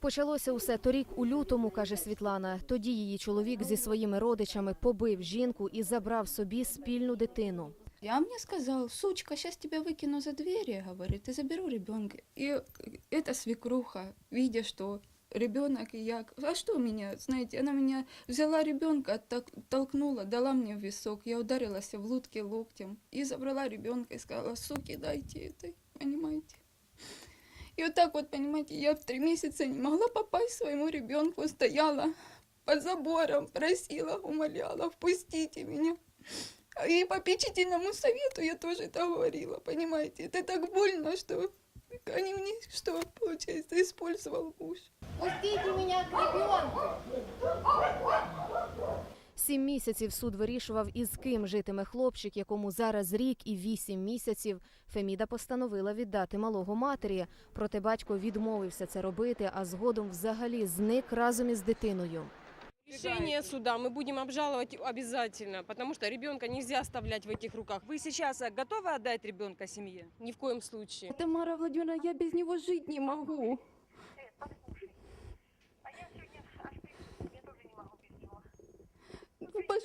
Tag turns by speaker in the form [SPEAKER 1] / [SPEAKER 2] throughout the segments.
[SPEAKER 1] Почалося усе торік у лютому, каже Світлана. Тоді її чоловік зі своїми родичами побив жінку і забрав собі спільну дитину.
[SPEAKER 2] Я мне сказал, сучка, сейчас тебя выкину за двери, говорит, и заберу ребенка. И эта свекруха, видя, что ребенок и я, а что меня, знаете, она меня взяла ребенка, толкнула, дала мне в висок, я ударилась в лутке локтем и забрала ребенка и сказала, суки, дайте это, понимаете. И вот так вот, понимаете, я в три месяца не могла попасть своему ребенку, стояла под забором, просила, умоляла, впустите меня. И попечительному совету я тоже это говорила, понимаете. Это так больно, что они мне, что, получается, использовал муж.
[SPEAKER 3] Пустите меня к ребенку.
[SPEAKER 1] Сім місяців суд вирішував, із ким житиме хлопчик, якому зараз рік і вісім місяців. Феміда постановила віддати малого матері. Проте батько відмовився це робити, а згодом взагалі зник разом із дитиною.
[SPEAKER 4] Решение суда мы будем обжаловать обязательно, потому что ребенка нельзя оставлять в этих руках.
[SPEAKER 5] Вы сейчас э, готовы отдать ребенка семье?
[SPEAKER 4] Ни в коем случае.
[SPEAKER 6] Тамара Владимировна, я без него жить не могу.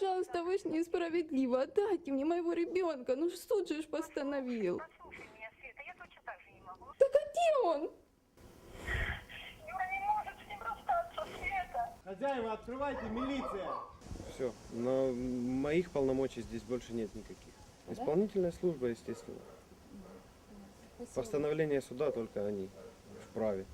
[SPEAKER 6] Пожалуйста, вы несправедливо. Отдайте мне моего ребенка. Ну, ж суд же ж постановил.
[SPEAKER 7] Послушай меня, Света, я точно так же не могу.
[SPEAKER 6] Так а где он?
[SPEAKER 7] Юра не может с ним расстаться, Света.
[SPEAKER 8] Хозяева, открывайте, милиция!
[SPEAKER 9] Все, но моих полномочий здесь больше нет никаких. Исполнительная служба, естественно. Постановление суда только они вправе.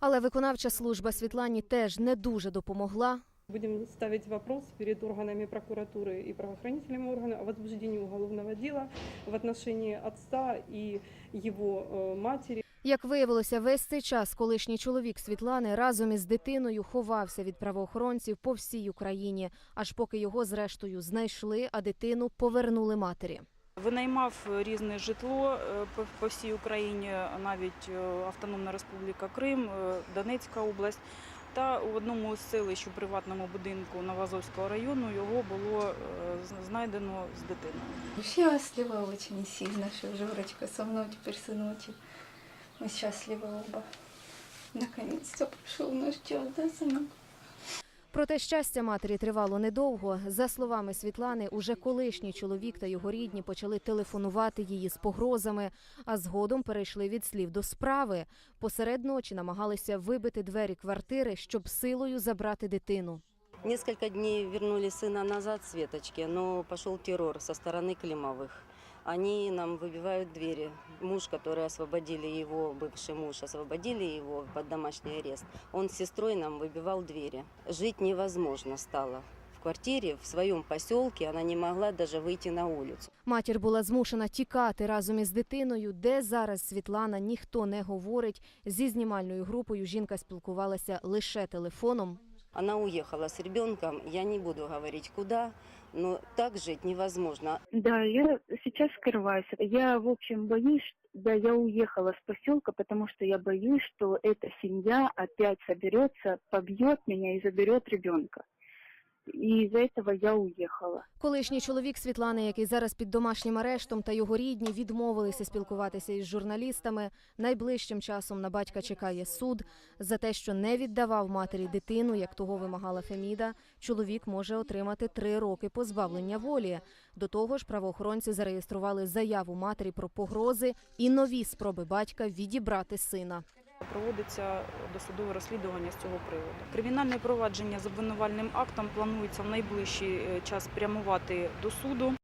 [SPEAKER 1] Але виконавча служба Світлані теж не дуже допомогла.
[SPEAKER 10] Будем ставить вопрос перед органами прокуратуры и правоохранительными органами о возбуждении уголовного дела в отношении отца и его э, матери.
[SPEAKER 1] Як виявилося, весь цей час колишній чоловік Світлани разом із дитиною ховався від правоохоронців по всій Україні, аж поки його зрештою знайшли, а дитину повернули матері.
[SPEAKER 5] Винаймав е, різне житло е, по- по всій Україні, навіть е, Автономна Республіка Крим, е, Донецька область. Та у одному з селищ у приватному будинку Новоазовського району його було е, з- знайдено з дитиною.
[SPEAKER 2] Счастлива очень сильно, что Жорочка со мной теперь сыночек. Мы счастливы оба. Наконец-то пришел наш час, да, сынок?
[SPEAKER 1] Проте щастя матері тривало недовго. За словами Світлани, уже колишній чоловік та його рідні почали телефонувати її з погрозами, а згодом перейшли від слів до справи. Посеред ночі намагалися вибити двері квартири, щоб силою забрати дитину.
[SPEAKER 11] Несколько дней вернули сына назад Светочке, но пошел террор со стороны Климовых. Они нам выбивают двери. Муж, который освободили его, бывший муж, освободили его под домашний арест. Он с сестрой нам выбивал двери. Жить невозможно стало. В квартире, в своем поселке она не могла даже выйти на улицу.
[SPEAKER 1] Матір була змушена тікати разом із дитиною, де зараз Світлана ніхто не говорить. Зі знімальною групою жінка спілкувалася лише телефоном.
[SPEAKER 11] Она уехала с ребенком, я не буду говорить куда, но так жить невозможно.
[SPEAKER 12] Да, я сейчас скрываюсь. Я, в общем, боюсь, да, я уехала с поселка, потому что я боюсь, что эта семья опять соберется, побьет меня и заберет ребенка. И из-за я уехала.
[SPEAKER 1] Колишній чоловік Світлани, який зараз під домашнім арештом, та його рідні відмовилися спілкуватися із журналістами. Найближчим часом на батька чекає суд за те, що не віддавав матері дитину, як того вимагала Феміда. Чоловік може отримати три роки позбавлення волі. До того ж, правоохоронці зареєстрували заяву матері про погрози і нові спроби батька відібрати сина.
[SPEAKER 5] Проводиться досудове розслідування з цього приводу. Кримінальне провадження з обвинувальним актом планується в найближчий е, час прямувати до суду.